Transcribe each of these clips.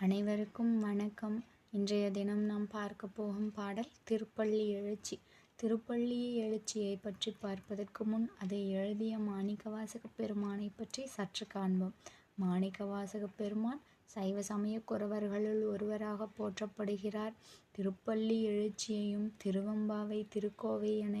அனைவருக்கும் வணக்கம். இன்றைய தினம் நாம் பார்க்க போகும் பாடல் திருப்பள்ளி எழுச்சி. திருப்பள்ளி எழுச்சியை பற்றி பார்ப்பதற்கு முன் அதை எழுதிய மாணிக்கவாசக பெருமானை பற்றி சற்று காண்போம். மாணிக்கவாசக பெருமான் சைவ சமய குறவர்களுள் ஒருவராக போற்றப்படுகிறார். திருப்பள்ளி எழுச்சியையும் திருவம்பாவை திருக்கோவை என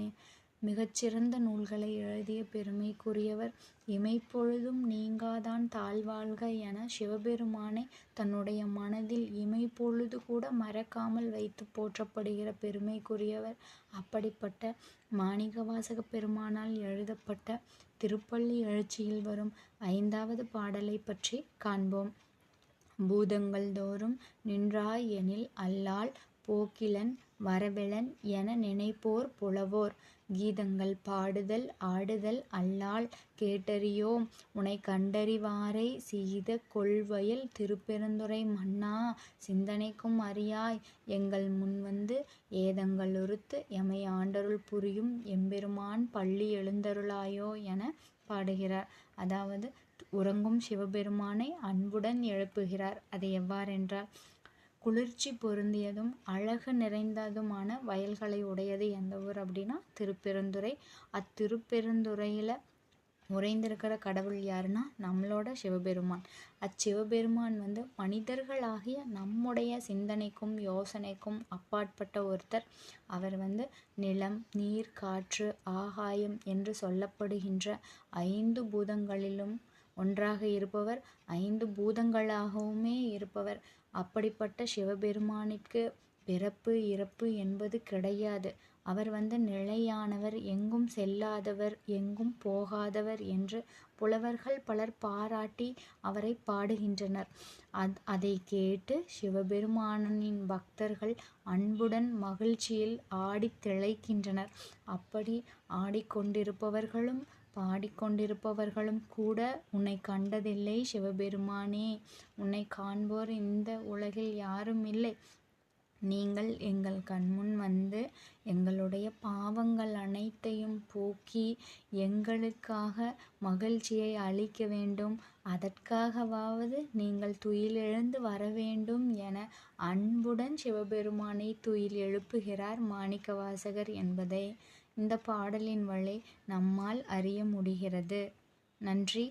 மிகச்சிறந்த நூல்களை எழுதிய பெருமைக்குரியவர் இமைப்பொழுதும் நீங்காதான் தாழ்வாழ்க என சிவபெருமானை தன்னுடைய மனதில் இமைப்பொழுது கூட மறக்காமல் வைத்து போற்றப்படுகிற பெருமைக்குரியவர் அப்படிப்பட்ட மாணிகவாசக பெருமானால் எழுதப்பட்ட திருப்பள்ளி எழுச்சியில் வரும் ஐந்தாவது பாடலை பற்றி காண்போம். பூதங்கள் தோறும் நின்றாய் எனில் அல்லால் போக்கிலன் வரவெளன் என நினைப்போர் புலவோர். கீதங்கள் பாடுதல் ஆடுதல் அல்லால் கேட்டறியோம். உனை கண்டறிவாரை செய்த கொள்வயல் திருப்பெருந்துறை மன்னா. சிந்தனைக்கும் அறியாய். எங்கள் முன் வந்து ஏதங்கள் ஒருத்து எமை ஆண்டருள் புரியும் எம்பெருமான் பள்ளி எழுந்தருளாயோ என பாடுகிறார். அதாவது உறங்கும் சிவபெருமானை அன்புடன் எழுப்புகிறார். அது எவ்வாறென்றால் குளிர்ச்சி பொருந்தியதும் அழகு நிறைந்ததுமான வயல்களை உடையது எந்த ஊர் அப்படின்னா திருப்பெருந்துறை. அத்திருப்பெருந்துறையில் உறைந்திருக்கிற கடவுள் யாருன்னா நம்மளோட சிவபெருமான். அச்சிவபெருமான் வந்து மனிதர்களாகிய நம்முடைய சிந்தனைக்கும் யோசனைக்கும் அப்பாற்பட்ட ஒருத்தர். அவர் வந்து நிலம் நீர் காற்று ஆகாயம் என்று சொல்லப்படுகின்ற ஐந்து பூதங்களிலும் ஒன்றாக இருப்பவர் ஐந்து பூதங்களாகவுமே இருப்பவர். அப்படிப்பட்ட சிவபெருமானிற்கு பிறப்பு இறப்பு என்பது கிடையாது. அவர் வந்து நிலையானவர் எங்கும் செல்லாதவர் எங்கும் போகாதவர் என்று புலவர்கள் பலர் பாராட்டி அவரை பாடுகின்றனர். அத் அதை கேட்டு சிவபெருமானனின் பக்தர்கள் அன்புடன் மகிழ்ச்சியில் ஆடி திளைக்கின்றனர். அப்படி ஆடிக்கொண்டிருப்பவர்களும் பாடிக்கொண்டிருப்பவர்களும் கூட உன்னை கண்டதில்லை. சிவபெருமானே உன்னை காண்போர் இந்த உலகில் யாரும் இல்லை. நீங்கள் எங்கள் கண்முன் வந்து எங்களுடைய பாவங்கள் அனைத்தையும் போக்கி எங்களுக்காக மகிழ்ச்சியை அளிக்க வேண்டும். அதற்காகவாவது நீங்கள் துயில் எழுந்து வர வேண்டும் என அன்புடன் சிவபெருமானை துயில் எழுப்புகிறார் மாணிக்கவாசகர் என்பதை. இந்த பாடலின் வழி நம்மால் அறிய முடிகிறது. நன்றி.